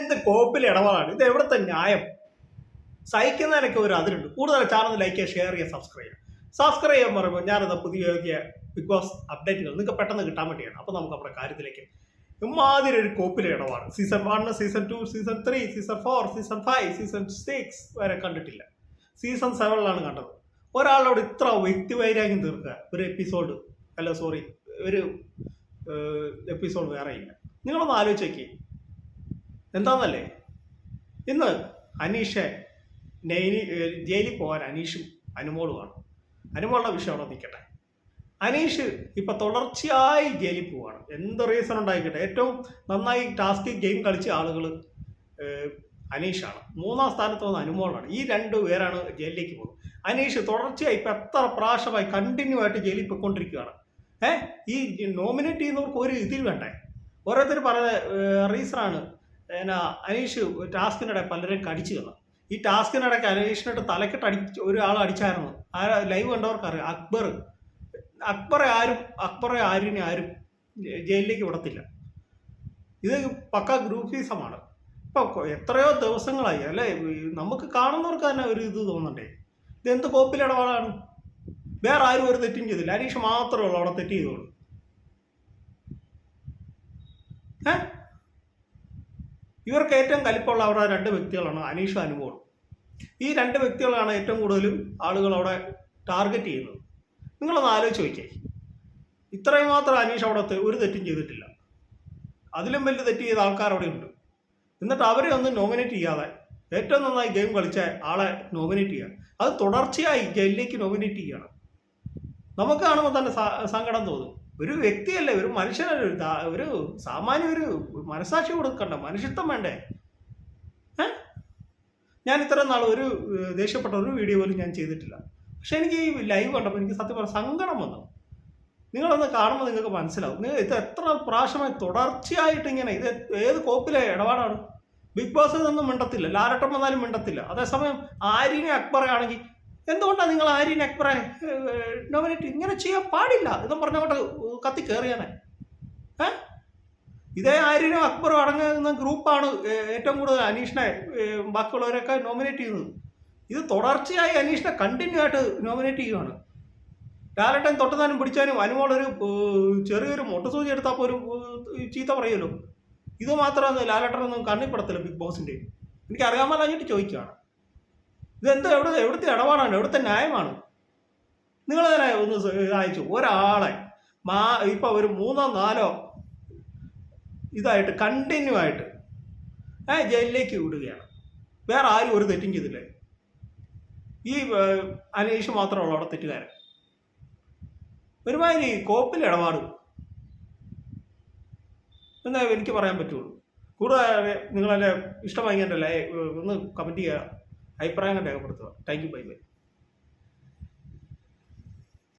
എന്ത് കോപ്പിൽ ഇടപാടാണ്? ഇത് എവിടുത്തെ ന്യായം? സഹിക്കുന്നതിനൊക്കെ ഒരു അതിലുണ്ട് കൂടുതൽ ചാനൽ ലൈക്ക് ചെയ്യുക ഷെയർ ചെയ്യുക സബ്സ്ക്രൈബ് ചെയ്യുക. സബ്സ്ക്രൈബ് ചെയ്യാൻ പറയുമ്പോൾ ഞാനത് പുതിയ പുതിയ ബിഗ് ബോസ് അപ്ഡേറ്റുകൾ നിങ്ങൾക്ക് പെട്ടെന്ന് കിട്ടാൻ വേണ്ടിയാണ്. അപ്പോൾ നമുക്ക് നമ്മുടെ കാര്യത്തിലേക്ക് ഇമാതിരി ഒരു കോപ്പിലെ ഇടപാട്. Season one season two season three season four season five season six വരെ കണ്ടിട്ടില്ല. സീസൺ സെവനിലാണ് കണ്ടത്. ഒരാളോട് ഇത്ര വ്യക്തിവൈരാഗ്യം തീർക്കുക. ഒരു എപ്പിസോഡ് അല്ല സോറി ഒരു എപ്പിസോഡ് വേറെ ഇല്ല നിങ്ങളൊന്ന് ആലോചിച്ച് നോക്കി എന്താന്നല്ലേ? ഇന്ന് അനീഷെ നൈനി ജയിലിൽ പോകാൻ അനീഷും അനുമോളുമാണ് അനുമോളുടെ വിഷയം അവിടെ നിൽക്കട്ടെ. അനീഷ് ഇപ്പൊ തുടർച്ചയായി ജയിലിൽ പോവാണ്. എന്ത് റീസൺ ഉണ്ടായിക്കട്ടെ? ഏറ്റവും നന്നായി ടാസ്ക് ഗെയിം കളിച്ച ആളുകൾ അനീഷാണ്. മൂന്നാം സ്ഥാനത്ത് വന്ന അനുമോളാണ്. ഈ രണ്ട് പേരാണ് ജയിലിലേക്ക് പോകുന്നത്. അനീഷ് തുടർച്ചയായി ഇപ്പൊ എത്ര പ്രാവശ്യമായി കണ്ടിന്യൂ ആയിട്ട് ജയിലിൽ പോയിക്കൊണ്ടിരിക്കുകയാണ്. ഏഹ് ഈ നോമിനേറ്റ് ചെയ്യുന്നവർക്ക് ഒരു ഇതിൽ വേണ്ടേ? ഓരോരുത്തർ റീസൺ റീസണാണ് എന്നാ അനീഷ് ടാസ്കിനിടെ പലരെയും കടിച്ചു കളാം ഈ ടാസ്കിനിടയ്ക്ക് അനീഷിനിട്ട് തലക്കെട്ട് അടി ഒരാൾ അടിച്ചായിരുന്നു. ആ ലൈവ് കണ്ടവർക്കറിയാം അക്ബർ അക്ബറെ ആരും അക്ബറെ ആരിനെ ആരും ജയിലിലേക്ക് വിടത്തില്ല. ഇത് പക്ക ഗ്രൂപ്പീസമാണ് ഇപ്പൊ കൊ- എത്രയോ ദിവസങ്ങളായി അല്ലേ? നമുക്ക് കാണുന്നവർക്ക് തന്നെ ഒരു ഇത് തോന്നണ്ടേ? ഇത് എന്ത് കോപ്പിലിടപാടാണ് വേറെ ആരും ഒരു തെറ്റും ചെയ്തില്ല. അനീഷ് മാത്രമേ ഉള്ളൂ അവിടെ തെറ്റ് ചെയ്തോളൂ. ഏ? ഇവർക്ക് ഏറ്റവും കലിപ്പുള്ള അവരുടെ രണ്ട് വ്യക്തികളാണ് അനീഷും അനുമോളും. ഈ രണ്ട് വ്യക്തികളാണ് ഏറ്റവും കൂടുതലും ആളുകൾ അവിടെ ടാർഗറ്റ് ചെയ്യുന്നത്. നിങ്ങളൊന്ന് ആലോചിച്ച് നോക്കിയേ. ഇത്രയും മാത്രം അനീഷ് അവിടെ ഒരു തെറ്റും ചെയ്തിട്ടില്ല. അതിലും വലിയ തെറ്റ് ചെയ്ത ആൾക്കാർ അവിടെ ഉണ്ട്. എന്നിട്ട് അവരെ ഒന്ന് നോമിനേറ്റ് ചെയ്യാതെ ഏറ്റവും നന്നായി ഗെയിം കളിച്ച ആളെ നോമിനേറ്റ് ചെയ്യുക. അത് തുടർച്ചയായി ജയിലിലേക്ക് നോമിനേറ്റ് ചെയ്യണം നമുക്ക് കാണുമ്പോൾ തന്നെ സങ്കടം തോന്നും. ഒരു വ്യക്തിയല്ലേ ഒരു മനുഷ്യനല്ലേ ഒരു ഒരു സാമാന്യ ഒരു മനസാക്ഷി കൊടുക്കണ്ട മനുഷ്യത്വം വേണ്ടേ? ഞാൻ ഇത്രയും നാൾ ഒരു ദേഷ്യപ്പെട്ട ഒരു വീഡിയോ പോലും ഞാൻ ചെയ്തിട്ടില്ല. പക്ഷെ എനിക്ക് ഈ ലൈവ് കണ്ടപ്പോൾ എനിക്ക് സത്യം പറഞ്ഞാൽ സങ്കടം വന്നു. നിങ്ങളൊന്ന് കാണുമ്പോൾ നിങ്ങൾക്ക് മനസ്സിലാവും. നിങ്ങൾ ഇത് എത്ര പ്രാവശ്യമായി തുടർച്ചയായിട്ട് ഇങ്ങനെ ഇത് ഏത് കോപ്പിലെ ഇടപാടാണ്? ബിഗ് ബോസിൽ നിന്നും മിണ്ടത്തില്ല ലാലട്ടം വന്നാലും മിണ്ടത്തില്ല. അതേസമയം ആര്യനെ അക്ബറെ ആണെങ്കിൽ എന്തുകൊണ്ടാണ് നിങ്ങൾ ആര്യൻ അക്ബറെ നോമിനേറ്റ് ഇങ്ങനെ ചെയ്യാൻ പാടില്ല? എന്നും പറഞ്ഞങ്ങോട്ട് കത്തി കയറിയാനെ ഏ? ഇതേ ആര്യനും അക്ബറും അടങ്ങുന്ന ഗ്രൂപ്പാണ് ഏറ്റവും കൂടുതൽ അനീഷിനെ ബാക്കിയുള്ളവരൊക്കെ നോമിനേറ്റ് ചെയ്യുന്നത്. ഇത് തുടർച്ചയായി അനീഷിനെ കണ്ടിന്യൂ ആയിട്ട് നോമിനേറ്റ് ചെയ്യുകയാണ് ലാലട്ടൻ തൊട്ടതാനും പിടിച്ചാനും അനുമോളൊരു ചെറിയൊരു മുട്ടസൂചി എടുത്താൽ പോലും ചീത്ത പറയുമല്ലോ ഇത് മാത്രമൊന്നും ലാലട്ടനൊന്നും കണ്ണിപ്പെടത്തില്ല ബിഗ് ബോസിന്റെ എനിക്ക് അറിയാൻ മേലാഞ്ഞിട്ട് ചോദിക്കുകയാണ്. ഇതെന്ത്? എവിടെ എവിടുത്തെ ഇടപാടാണ്? എവിടുത്തെ ന്യായമാണ്? നിങ്ങൾ തന്നെ ഒന്ന് അയച്ചു ഒരാളെ മാ ഇപ്പം ഒരു മൂന്നോ നാലോ ഇതായിട്ട് കണ്ടിന്യൂ ആയിട്ട് ഏ ജയിലിലേക്ക് വിടുകയാണ്. വേറെ ആരും ഒരു തെറ്റും ചെയ്തില്ലേ. ഈ അനീഷ് മാത്രമുള്ള അവിടെ തെറ്റുകാരൻ. ഒരുമാതിരി കോപ്പിൽ ഇടപാട്. എന്നേ എനിക്ക് പറയാൻ പറ്റുള്ളൂ. കൂടുതൽ നിങ്ങളെ ഇഷ്ടമായി എന്റെ ഒന്ന് കമന്റ് ചെയ്യുക. അഭിപ്രായങ്ങൾ രേഖപ്പെടുത്തുക. Thank you bye bye